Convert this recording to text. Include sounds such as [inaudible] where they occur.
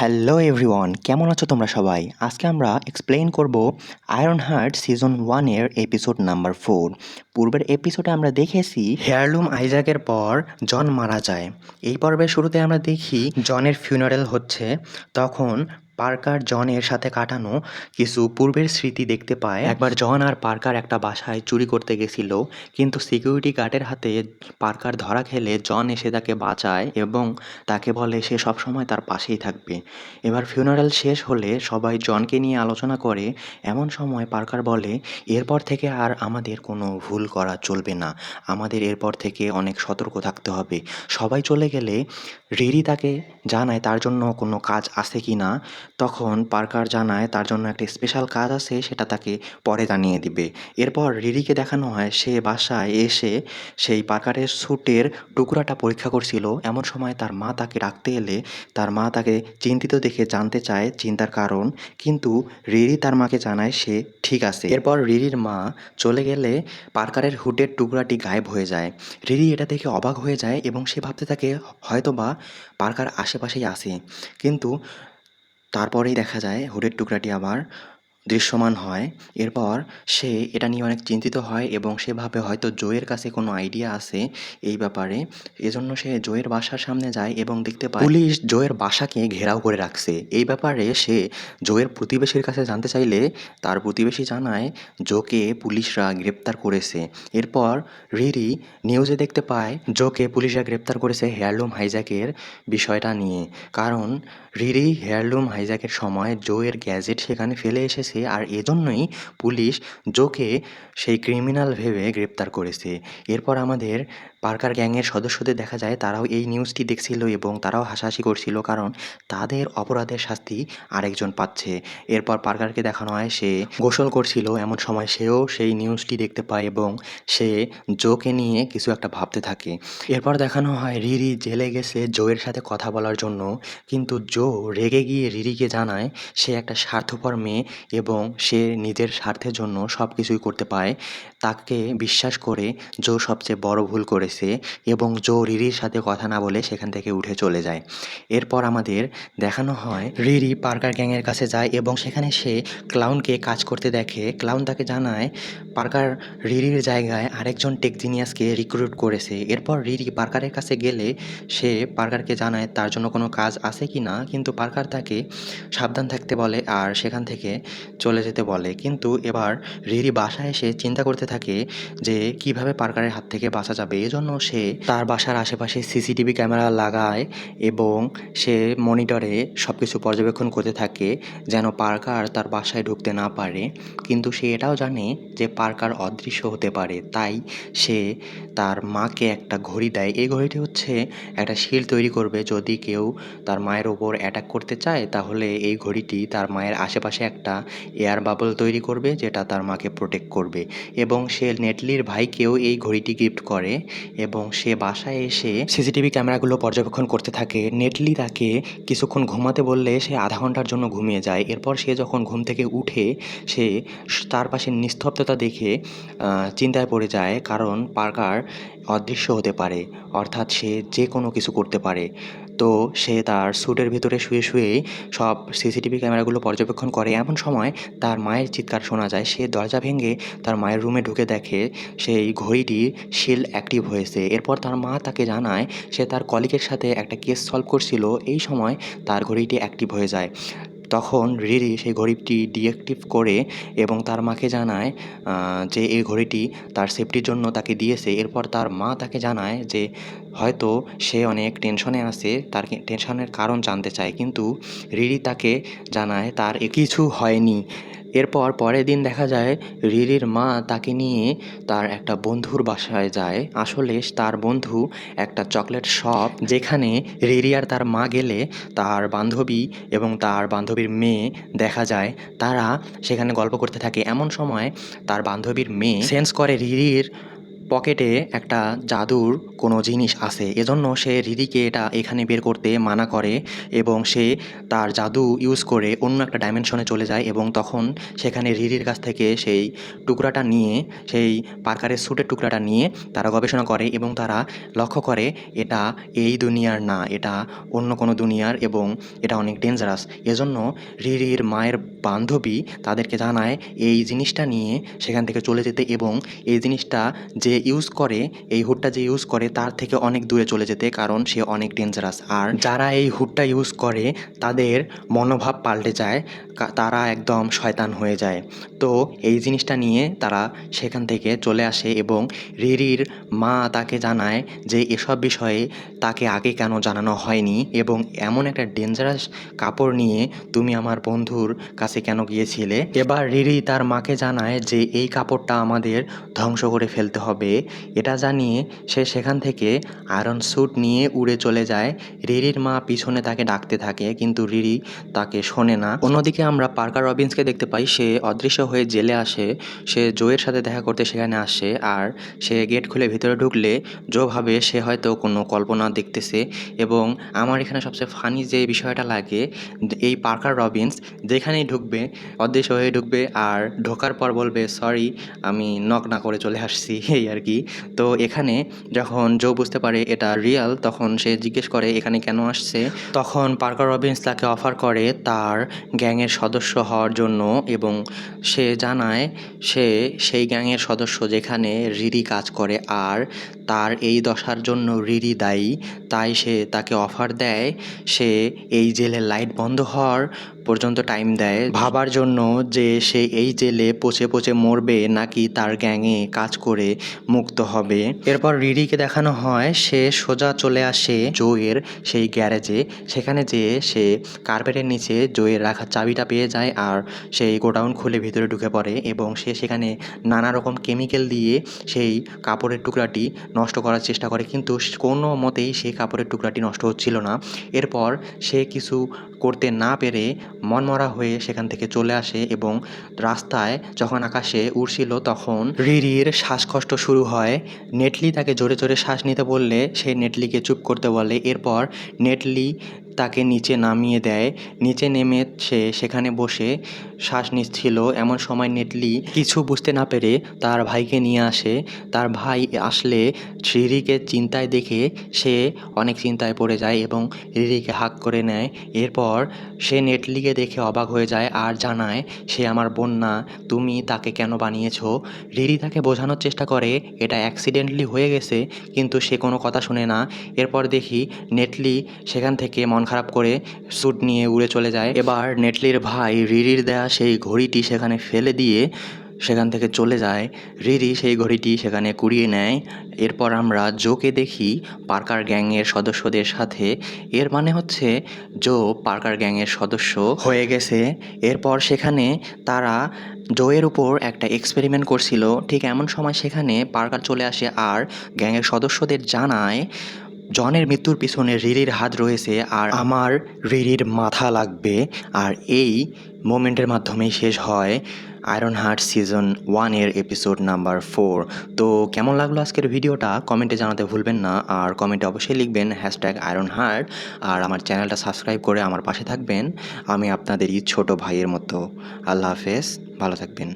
Hello everyone কেমন আছো তোমরা সবাই? আজকে আমরা এক্সপ্লেন করব আয়রন হার্ট সিজন ওয়ানের এপিসোড নাম্বার ফোর পূর্বের এপিসোডে আমরা দেখেছি হেয়ারলুম আইজাকের পর জন মারা যায়। এই পর্বের শুরুতে আমরা দেখি জনের ফিউনারেল হচ্ছে। তখন পার্কার জনের সাথে কাটানো কিছু পূর্বের স্মৃতি দেখতে পায়। একবার জন আর পার্কার একটা বাসায় চুরি করতে গেছিল, কিন্তু সিকিউরিটি গার্ডের হাতে পার্কার ধরা খেলে জন এসে তাকে বাঁচায় এবং তাকে বলে সে সবসময় তার পাশেই থাকবে। এবার ফিউনারাল শেষ হলে সবাই জনকে নিয়ে আলোচনা করে। এমন সময় পার্কার বলে, এরপর থেকে আর আমাদের কোনো ভুল করা চলবে না। আমাদের এরপর থেকে অনেক সতর্ক থাকতে হবে। সবাই চলে গেলে রিরি তাকে জানায় তার জন্য কোনো কাজ আছে কি না তখন পার্কার জানায় তার জন্য একটা স্পেশাল কাজ আছে, সেটা তাকে পরে জানিয়ে দিবে। এরপর রিরিকে দেখানো হয়, সে বাসায় এসে সেই পার্কারের স্যুটের টুকরাটা পরীক্ষা করছিল। এমন সময় তার মা তাকে রাখতে এলে তার মা তাকে চিন্তিত দেখে জানতে চায় চিন্তার কারণ। কিন্তু রিরি তার মাকে জানায়, সে ঠিক আছে। এরপর রিরির মা চলে গেলে পার্কারের হুডের টুকরাটি গায়েব হয়ে যায়। রিরি এটা দেখে অবাক হয়ে যায় এবং সে ভাবতে থাকে, হয়তোবা পার্কার আশেপাশেই আছে। কিন্তু তারপরেই দেখা যায় হুডের টুকরাটি আবার দৃশ্যমান হয়। এরপর সে এটা নিয়ে অনেক চিন্তিত হয় এবং সে ভাবে হয়তো জয়ের কাছে কোনো আইডিয়া আছে এই ব্যাপারে। এজন্য সে জয়ের বাসার সামনে যায় এবং দেখতে পায়, পুলিশ জয়ের বাসাকে ঘেরাও করে রাখছে। এই ব্যাপারে সে জয়ের প্রতিবেশীর কাছে জানতে চাইলে তার প্রতিবেশী জানায়, জোকে পুলিশরা গ্রেপ্তার করেছে। এরপর রিরি নিউজে দেখতে পায়, জোকে পুলিশরা গ্রেপ্তার করেছে হেয়ারলুম হাইজ্যাকের বিষয়টা নিয়ে। কারণ রিরি হেয়ারলুম হাইজ্যাকের সময় জোয়ের গ্যাজেট সেখানে ফেলে এসেছে আর এজন্যই পুলিশ জোকে সেই ক্রিমিনাল ভেবে গ্রেপ্তার করেছে। এরপর আমাদের পার্কার গ্যাংয়ের সদস্যদের দেখা যায়, তারাও এই নিউজটি দেখছিল এবং তারাও হাসাহাসি করছিল কারণ তাদের অপরাধের শাস্তি আরেকজন পাচ্ছে। এরপর পার্কারকে দেখানো হয়, সে গোসল করছিল এমন সময় সেও সেই নিউজটি দেখতে পায় এবং সে জোকে নিয়ে কিছু একটা ভাবতে থাকে। এরপর দেখানো হয়, রিরি জেলে গেছে জোয়ের সাথে কথা বলার জন্য। কিন্তু জো রেগে গিয়ে রিরিকে জানায়, সে একটা স্বার্থপর মেয়ে এবং সে নিজের স্বার্থের জন্য সব কিছুই করতে পায়, তাকে বিশ্বাস করে জো সবচেয়ে বড় ভুল করেছে এবং জো রিরির সাথে কথা না বলে সেখান থেকে উঠে চলে যায়। এরপর আমাদের দেখানো হয় রিরি পার্কার গ্যাংয়ের কাছে যায় এবং সেখানে সে ক্লাউনকে কাজ করতে দেখে। ক্লাউন তাকে জানায়, পার্কার রিরির জায়গায় আরেকজন টেকজিনিয়াসকে রিক্রুট করেছে। এরপর রিরি পার্কারের কাছে গেলে সে পার্কারকে জানায়, তার জন্য কোনো কাজ আছে কি না? কিন্তু পার্কার তাকে সাবধান থাকতে বলে আর সেখান থেকে চলে যেতে বলে। কিন্তু এবার রিরি বাসায় এসে চিন্তা করতে থাকে যে, কীভাবে পার্কারের হাত থেকে বাঁচা যাবে? এজন্য সে তার বাসার আশেপাশে সিসিটিভি ক্যামেরা লাগায় এবং সে মনিটরে সব কিছু পর্যবেক্ষণ করতে থাকে যেন পার্কার তার বাসায় ঢুকতে না পারে। কিন্তু সে এটাও জানে যে, পার্কার অদৃশ্য হতে পারে। তাই সে তার মাকে একটা ঘড়ি দেয়। এই ঘড়িটি হচ্ছে একটা শিল তৈরি করবে। যদি কেউ তার মায়ের ওপর অ্যাটাক করতে চায়, তাহলে এই ঘড়িটি তার মায়ের আশেপাশে একটা এয়ার বাবল তৈরি করবে, যেটা তার মাকে প্রোটেক্ট করবে। এবং সে নেটলির ভাইকেও এই ঘড়িটি গিফট করে এবং সে বাসায় এসে সিসিটিভি ক্যামেরাগুলো পর্যবেক্ষণ করতে থাকে। নেটলি তাকে কিছুক্ষণ ঘুমাতে বললে সে আধা ঘণ্টার জন্য ঘুমিয়ে যায়। এরপর সে যখন ঘুম থেকে উঠে, সে তার পাশে নিস্তব্ধতা দেখে চিন্তায় পড়ে যায়, কারণ পার্কার অদৃশ্য হতে পারে, অর্থাৎ সে যে কোনো কিছু করতে পারে। তো সে তার স্যুটের ভিতরে শুয়ে শুয়ে সব সিসিটিভি ক্যামেরাগুলো পর্যবেক্ষণ করে। এমন সময় তার মায়ের চিৎকার শোনা যায়। সে দরজা ভেঙে তার মায়ের রুমে ঢুকে দেখে সেই ঘড়িটি শিল অ্যাক্টিভ হয়েছে। এরপর তার মা তাকে জানায়, সে তার কলিগের সাথে একটা কেস সলভ করছিল। এই সময় তার ঘড়িটি অ্যাক্টিভ হয়ে যায়। তখন রিরি সেই ঘড়িটি ডিঅ্যাক্টিভ করে এবং তার মাকে জানায় যে এই ঘড়িটি তার সেফটির জন্য তাকে দিয়েছে। এরপর তার মা তাকে জানায় যে হয়তো সে অনেক টেনশনে আছে, তার টেনশনের কারণ জানতে চায়। কিন্তু রিরি তাকে জানায়, তার কিছু হয়নি। এরপর পরের দিন দেখা যায়, রিরির মা তাকে নিয়ে তার একটা বন্ধুর বাসায় যায়। আসলে তার বন্ধু একটা চকলেট শপ যেখানে রিরি আর তার মা গেলে তার বান্ধবী এবং তার বান্ধবীর মেয়ে দেখা যায়। তারা সেখানে গল্প করতে থাকে। এমন সময় তার বান্ধবীর মেয়ে সেন্স করে রিরির পকেটে একটা জাদুর কোনো জিনিস আছে। এজন্য সে রিদিকে এটা এখানে বের করতে মানা করে এবং সে তার জাদু ইউজ করে অন্য একটা ডাইমেনশনে চলে যায় এবং তখন সেখানে রিরির কাছ থেকে সেই টুকরাটা নিয়ে, সেই পার্কারের স্যুটের টুকরাটা নিয়ে তারা গবেষণা করে এবং তারা লক্ষ্য করে এটা এই দুনিয়ার না, এটা অন্য কোনো দুনিয়ার এবং এটা অনেক ডেঞ্জারাস এজন্য রিরির মায়ের বান্ধবী তাদেরকে জানায়, এই জিনিসটা নিয়ে সেখান থেকে চলে যেতে এবং এই জিনিসটা যে ইউজ করে, এই হুডটা যে ইউজ করে, তার থেকে অনেক দূরে চলে যেতে কারণ সে অনেক ডেঞ্জারাস আর যারা এই হুডটা ইউজ করে, তাদের মনোভাব পাল্টে যায়। তারা একদম শয়তান হয়ে যায়। তো এই জিনিসটা নিয়ে তারা সেখান থেকে চলে আসে এবং রিরির মা তাকে জানায় যে এসব বিষয়ে তাকে আগে কেন জানানো হয়নি এবং এমন একটা ডেঞ্জারাস কাপড় নিয়ে তুমি আমার বন্ধুর কাছে কেন গিয়েছিলে? এবার রিরি তার মাকে জানায় যে এই কাপড়টা আমাদের ধ্বংস করে ফেলতে হবে। এটা জানিয়ে সে সেখান থেকে আয়রন স্যুট নিয়ে উড়ে চলে যায়। রিরির মা পিছনে তাকে ডাকতে থাকে কিন্তু রিরি তাকে শোনে না। অন্যদিকে আমরা পার্কার রবিন্সকে দেখতে পাই, সে অদৃশ্য হয়ে জেলে আসে, সে জোয়ের সাথে দেখা করতে সেখানে আসে, আর সে গেট খুলে ভিতরে ঢুকলে জো ভাবে সে হয়তো কোনো কল্পনা দেখতেছে। এবং আমার এখানে সবচেয়ে ফানি যে বিষয়টা লাগে, এই পার্কার রবিন্স যেখানেই ঢুকবে, অদৃশ্য হয়ে ঢুকবে আর ঢোকার পর বলবে সরি আমি নক না করে চলে আসছি, [laughs] এই আর কি। তো এখানে যখন জো বুঝতে পারে এটা রিয়াল তখন সে জিজ্ঞেস করে, এখানে কেন আসছে? তখন পার্কার রবিন্স তাকে অফার করে তার গ্যাংয়ের সদস্য হওয়ার জন্য এবং সে জানায় সে সেই গ্যাংয়ের সদস্য যেখানে রিরি কাজ করে আর তার এই দশার জন্য রিরি দায়ী। তাই সে তাকে অফার দেয়। সে এই জেলের লাইট বন্ধ হওয়ার পর্যন্ত টাইম দেয়। ভাবার জন্য যে সে এই জেলে পচে পচে মরবে নাকি তার গ্যাংয়ে কাজ করে মুক্ত হবে। এরপর রিরিকে দেখানো হয়, সে সোজা চলে আসে জোয়ের সেই গ্যারেজে। সেখানে যেয়ে সে কার্পেটের নিচে জোয়ের রাখা চাবিটা পেয়ে যায় আর সেই গোডাউন খুলে ভিতরে ঢুকে পড়ে এবং সে সেখানে নানা রকম কেমিক্যাল দিয়ে সেই কাপড়ের টুকরাটি নষ্ট করার চেষ্টা করে। কিন্তু কোনো মতেই সেই কাপড়ের টুকরাটি নষ্ট হচ্ছিল না। এরপর সে কিছু করতে না পেরে মনমরা হয়ে সেখান থেকে চলে আসে এবং রাস্তায় যখন আকাশে উড়ছিল তখন রিরির শ্বাসকষ্ট শুরু হয়। নেটলি তাকে জোরে জোরে শ্বাস নিতে বললে, সে নেটলিকে চুপ করতে বলে। এরপর নেটলি তাকে নিচে নামিয়ে দেয়। নিচে নেমে সে সেখানে বসে শ্বাস নিচ্ছিল। এমন সময় নেটলি কিছু বুঝতে না পেরে তার ভাইকে নিয়ে আসে। তার ভাই আসলে রিরিকে চিন্তায় দেখে সে অনেক চিন্তায় পড়ে যায় এবং রিরিকে হাক করে নেয়। এরপর সে নেটলিকে দেখে অবাক হয়ে যায় আর জানায়, সে আমার বোন না তুমি তাকে কেন বানিয়েছ? রিরি তাকে বোঝানোর চেষ্টা করে, এটা অ্যাক্সিডেন্টলি হয়ে গেছে, কিন্তু সে কোনো কথা শুনে না। এরপর দেখি নেটলি সেখান থেকে মন খারাপ করে স্যুট নিয়ে উড়ে চলে যায়। এবার নেটলির ভাই রিরির দেয়া সেই ঘড়িটি সেখানে ফেলে দিয়ে সেখান থেকে চলে যায়। রিরি সেই ঘড়িটি সেখানে কুড়িয়ে নেয়। এরপর আমরা জোকে দেখি পার্কার গ্যাংয়ের সদস্যদের সাথে। এর মানে হচ্ছে জো পার্কার গ্যাংয়ের সদস্য হয়ে গেছে। এরপর সেখানে তারা জোয়ের উপর একটা এক্সপেরিমেন্ট করছিল। ঠিক এমন সময় সেখানে পার্কার চলে আসে আর গ্যাংয়ের সদস্যদের জানায়, জনের মৃত্যুর পিছনে রিরির হাত রয়েছে আর আমার রিরির মাথা লাগবে। আর এই মোমেন্টের মাধ্যমেই শেষ হয়। আয়রন হার্ট সিজন ওয়ানের এপিসোড নাম্বার ফোর তো কেমন লাগল আজকের ভিডিওটা কমেন্টে জানাতে ভুলবেন না আর কমেন্টে অবশ্যই লিখবেন হ্যাশট্যাগ আয়রন হার্ট আর আমার চ্যানেলটা সাবস্ক্রাইব করে আমার পাশে থাকবেন আমি আপনাদেরই ছোট ভাইয়ের মতো আল্লাহ হাফেজ ভালো থাকবেন.